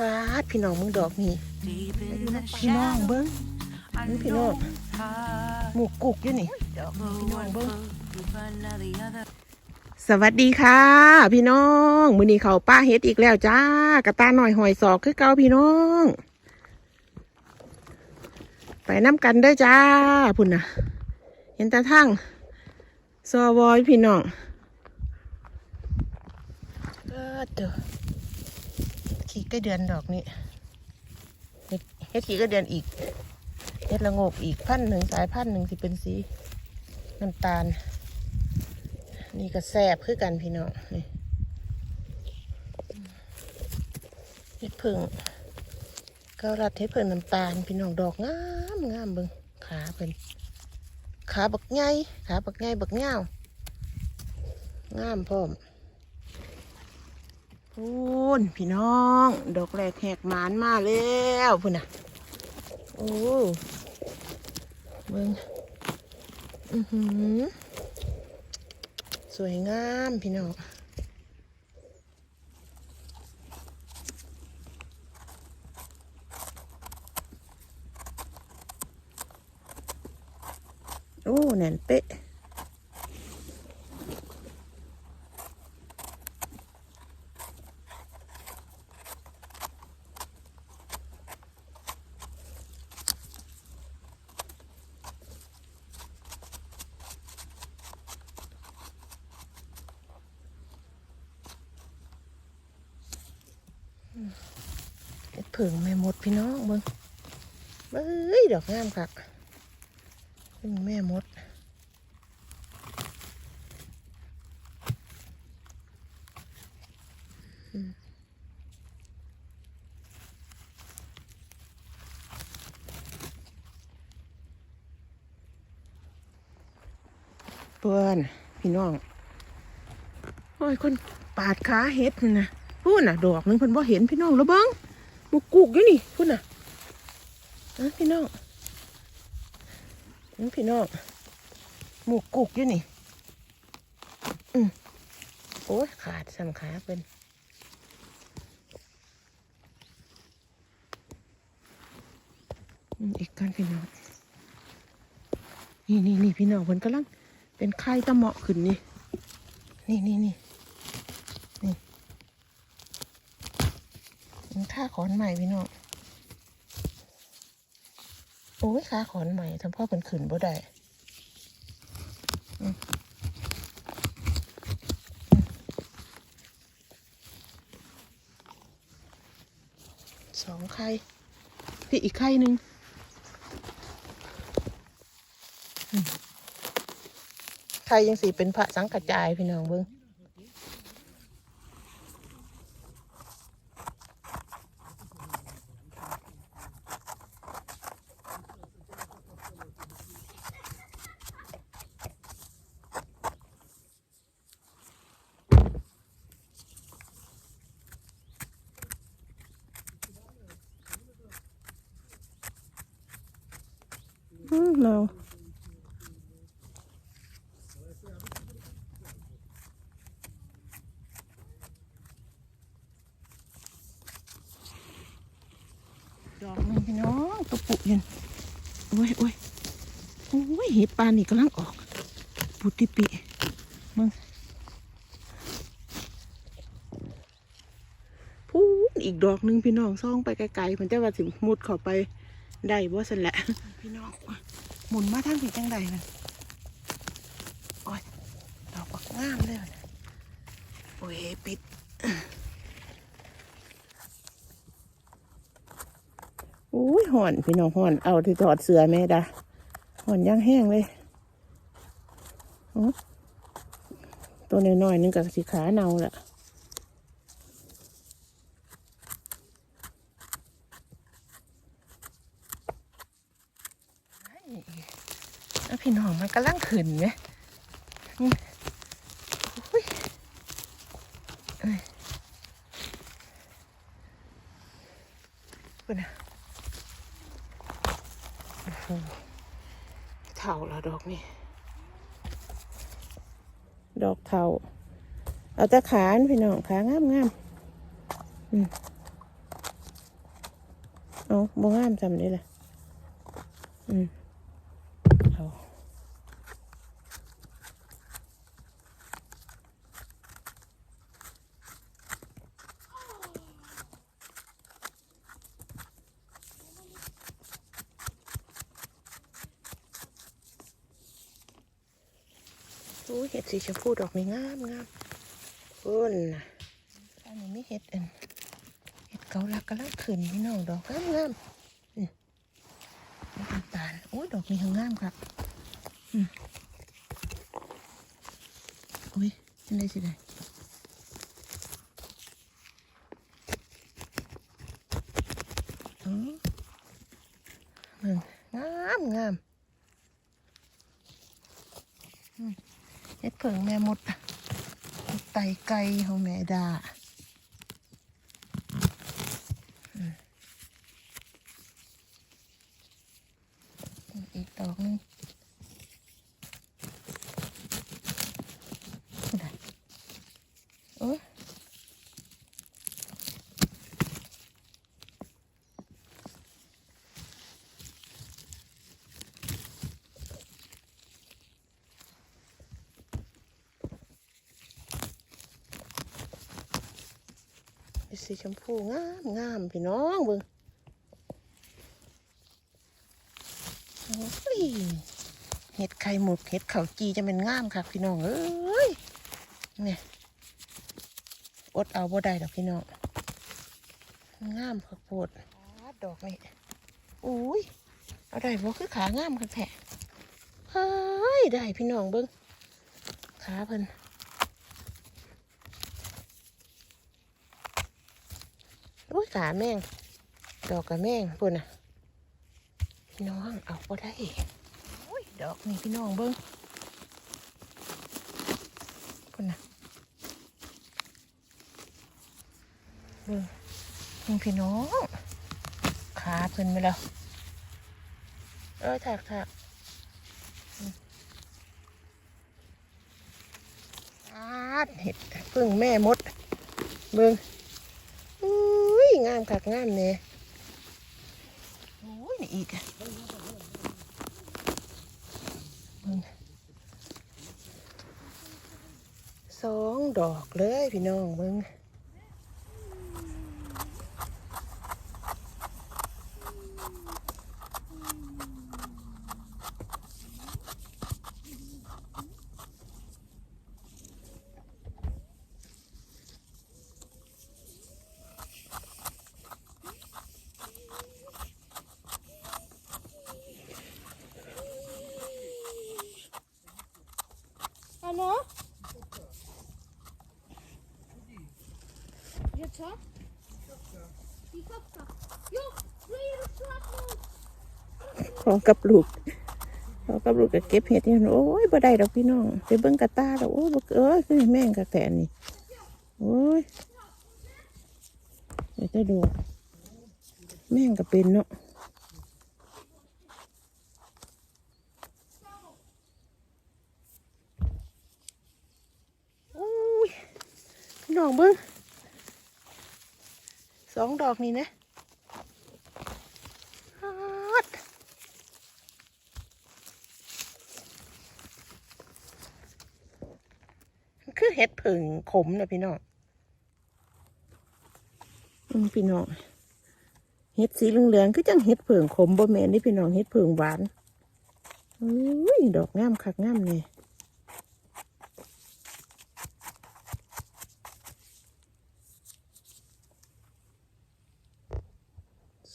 ปาพี่น้องมึงดอกนี่พี่น้องเบิ้งนี่พี่น้องหมูกุกอยู่นี่ดอกนี่พี่น้องเบิ้งสวัสดีค่ะ พี่น้องมือนี้เขาป้าเฮ็ดอีกแล้วจ้ากระตาหน่อยหอยศอกคือเก่าพี่น้อง ไปน้ำกันเด้จ้าพุ่นนะเห็นตาทั้งซอวอยพี่น้องเออเด้อ ขี้ก็เดือนดอกนี่เฮ็ดขี้ก็เดือนอีกเฮ็ดละงกอีกพันหนึ่งสายพันหนึ่งที่เป็นสีน้ำตาล นี่ก็แซ่บคือกันพี่น้องนี่เฮ็ดผึ่งเก็รัดเฮ็ดผึ่งน้ำตาล พี่น้องดอกงามงามเบิ่งขาเป็นขาบักไงขาบักไงบักเงาวงามพร้อม พูนพี่น้อง ดอกแรกแหกหมานมาแล้วพุ่นน่ะ โอ้เบิ่งอือหือ สวยงามพี่น้องโอ้แน่นเป๊ะ ผิงแม่มดพี่น้องเบิ่งเบ้ยดอกงามคักเบิ่งแม่มดเพื่อนพี่น้อง โอ้ย คนปาดขาเฮ็ดนี่นะพูดน่ะ ดอกหนึงเพิ่นบ่เห็นพี่น้องแล้วเบิ้ง หมูกุกอยู่นี่พูดน่ะนะพี่น้องนี่พี่น้องหมูกุกอยู่นี่อืมโอ้ยขาดสังขาเป็นอีกกันพี่น้อง นี่นี่นี่พี่น้องเพิ่นกำลังเป็นไข่ตะเหมาะขึ้นนี่ นี่นี่นี่ มันค่าขอนใหม่พี่น้องโอ้ยค่าขอนใหม่ทำพ่อเป็นขืนบ่ได้สองไข่พี่อีกไข่หนึ่งไทยยังสีเป็นพระสังกระจายพี่น้องเบิ้ง อืมเราดอกนึงพี่น้องตัวปุยันโอ้ยโอ้ยโอ้ยเห็ดปลานี่กำลังออกปุติปิมึงพูนอีกดอกหนึงพี่น้องซ่องไปไกลๆมันจะว่าสิมุดเข้าไป ได้บ่สันแหละ พี่น้องหมุนมาทางผิดจังใดนะโอ้ยดอกบักงามเลยว่ะนะโอ้ยปิดอุ้ยห่อนพี่น้องห่อนเอาที่ถอดเสื้อแม่ดาห่อนย่างแห้งเลยอ๋อตัวน้อยๆนึงกับสีขาเนาแหละ แล้วพี่น้องมันกำลังขึ้นไหมอืมอุ้ยเอ้ยคุณนะเท่าแล้วดอกนี่ ดอกเท่า เอาแต่ขานพี่น้องขางามงามอืมเอาบ่งามจำได้ละอืม อ้เห็ดสีชมพูดอกนี่งามงามพุ่นนะอันนี้ไม่เห็ดอันเห็ดเกาลักกำลังขึ้นพี่น้องดอกงามงามอืมน้ำตาลโอ้ยดอกนี้งงามครับอืมอุ้ยเป็นไรสิได้อืมเบิ่งงามงามอืม เห็ดเผิงแม่มดอะเห็ดไตไก่ของแม่ดา อีกดอกหนึงได้โอ้ย สีชมพูงามงามพี่น้องเบิ่งเห็ดไข่หมกเห็ดเขาจีจะเป็นงามค่ะพี่น้องเอ้ยเนี่ยอดเอาบ่ได้ดอกพี่น้องงามผักโพดดอกนี่อุ้ยเอาได้บ่คือขางามค่ะแท้เฮ้ยได้พี่น้องเบิ้งขาเพิ่น อุ้ยขาแมงดอกกับแมงพุ่นน่ะพี่น้องเอาก็ได้โอ้ยดอกนี่พี่น้องเบิ้งพุ่นนะเบิ้งนี่พี่น้องขาเพิ่นไปแล้วเออถักถักอาดเห็ดพึ่งแม่มดเบิ้งามคักงามเนี่ยโอ้ยนี่อีกสองดอกเลยพี่น้องมึง ของกับลูกของกับลูกก็เก็บเห็ดนี่โอ้ยบ่ได้ดอกพี่น้องไปเบิ่งกระตาดอกโอ้ยบ่เอ้ยคือแม่งกระแตนนี่โอ้ยเดี๋ยวจะดู แม่งก็เป็นเนาะโอ้ยพี่น้องเบิ่งสองดอกนี่นะฮัด คือ เห็ดผึ่งขมนะพี่น้องอืมพี่น้องเห็ดสีเหลืองๆคือจังเห็ดผึ่งขมบ่แม่นนี่พี่น้องเห็ดผึ่งหวานอุ้ยดอกงามคักงามเนี่ย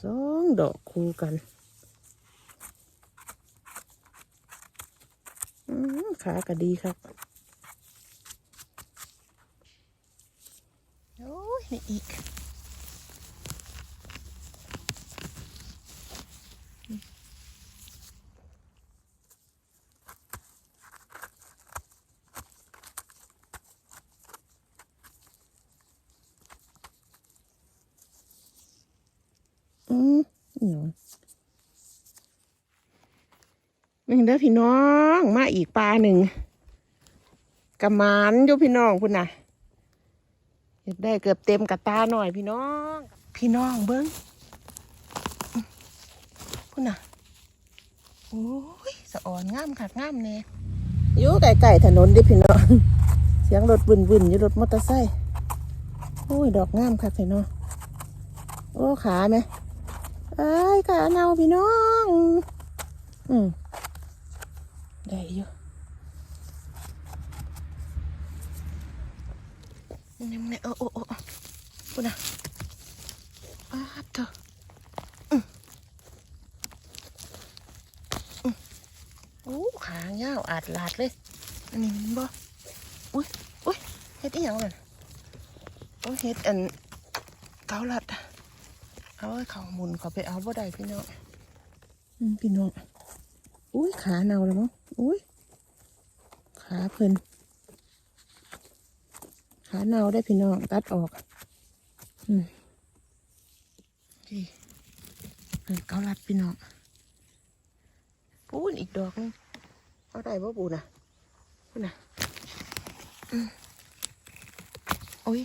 สองดอกคู่กันอืมขาก็ดีครับ โอ้ย นี่อีก อืมเดี๋ยวนี่เด้อพี่น้อง มาอีกปลาหนึ่งกระมานอยู่พี่น้องพุ่นน่ะ เห็ดได้เกือบเต็มกระตาหน่อยพี่น้อง พี่น้องเบิ้งพุ่นน่ะโอ้ยสะอ่อนงามคักงามแน่อยู่ไกลๆถนนเดิพี่น้อง เสียงรถวุ่นๆอยู่รถมอเตอร์ไซค์โอ้ยดอกงามคักพี่น้องโอ้ขาไหมเอ้ยขาเนาพี่น้อง อืมได้อยู่ นี่มันเออโอ้โอ้พุ่นน่ะอ้าบเถอะอืมอืมโอ้ขาเงาวอาดลาดเลย อันนี้มันบ่อุ้ยอุ้ยเฮ็ดอีหยังเลยโอ้เฮ็ดอันเกาลัดเอาเขาหมุนเขาไปเอาบ่ได้พี่น้องพี่น้องอุ้ยขาเน่าแล้วมั้งอุ้ยขาเพลิน ขาเนาได้พี่น้องตัดออกอืมพี่เพิ่นเกาลัดพี่น้องปูนอีกดอกนึงเอาได้บ่ปูน่ะปูน่ะอืมโอ้ย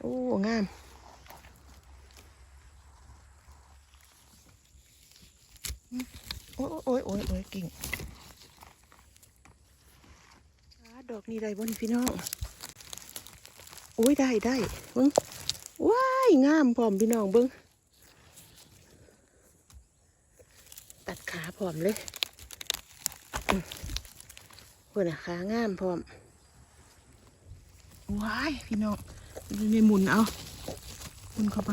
โอ้งามโอ้ยโอ้ยโอ้ยโอ้ยกิ่งดอกนี้ได้บ่นี่พี่น้อง โอ้ยได้ได้เบิ้งว้ายงามพร้อมพี่น้องเบิ้งตัดขาพร้อมเลยอืมเพื่อนอะขางามพร้อมว้ายพี่น้องนี่ในหมุนเอาหมุนเข้าไป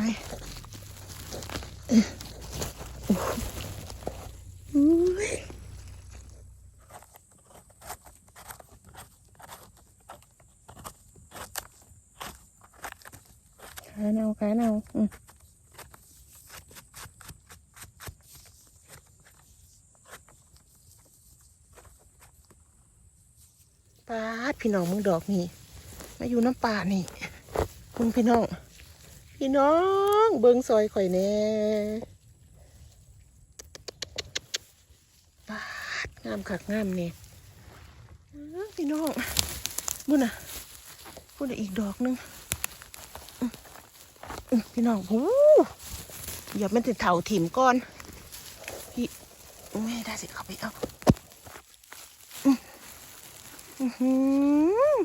เอ้ยโอ้โอ้ยขาเนาขาเนาอืม ปาดพี่น้องมึงดอกนี่มาอยู่น้ำป่านี่คุณพี่น้อง พี่น้อง เบิงซอยข่อยแน่ปาดงามคักงามเนี่ยพี่น้องมุ่นน่ะพุ่นน่ะอีกดอกหนึง พี่น้องหูอย่ามันจะเถาถิ่มก่อนพี่ไม่ได้สิเขาไปเอาอื้ออื้อหือ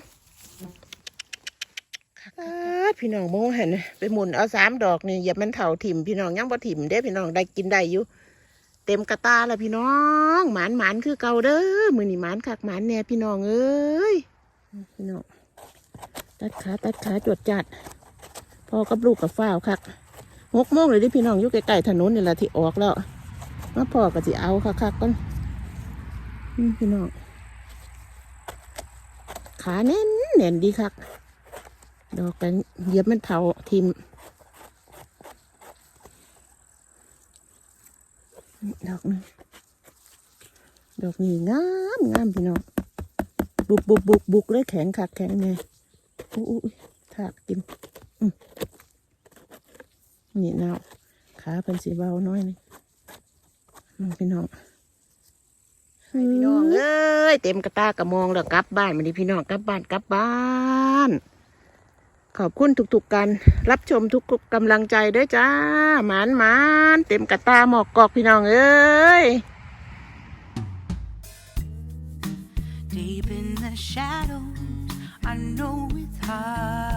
เอ้อพี่น้องมองเห็นไปหมุนเอาสามดอกนี่อย่ามันเถาถิ่มพี่น้องยังบ่ถิ่มเด้พี่น้องได้กินได้อยู่เต็มกระตาแล้วพี่น้องหมานหมานคือเก่าเด้อมือนี่หมานคักหมานแน่พี่น้องเอ้ยพี่น้องตัดขาตัดขาจวดจัด อกับลูกกับฝ้าวคักหกโมงเลยที่พี่น้องอยู่ใกล้ๆถนนนี่แหละที่ออกแล้วมาพ่อก็จะเอาคักๆก่อนพี่น้องขาแน่นแน่นดีคักดอกกันเยียบมันเผาทิมดอกนึงดอกนี้งามงามพี่น้องบุกบุกบุกบุกเลยแข็งขักแข็งไงอุ้ยอุ้ยถากกิน นี่นาวขาเป็นสีเบาน้อยหนึงอืมพี่น้องพี่น้องเอ้ยเต็มกระตากระมองแล้วกลับบ้านมาดิพี่น้องกลับบ้านกลับบ้านขอบคุณทุกๆการรับชมทุกๆกำลังใจด้วยจ้าหมานหมานเต็มกระตาหมอกกอกพี่น้องเอ้ย Deep in the shadows, I know it's hard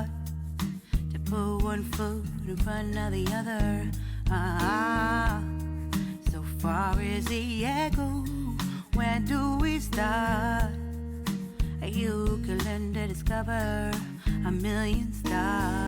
put one foot in front of the other. Ah, so far is the echo. Where do we start? You can learn to discover a million stars.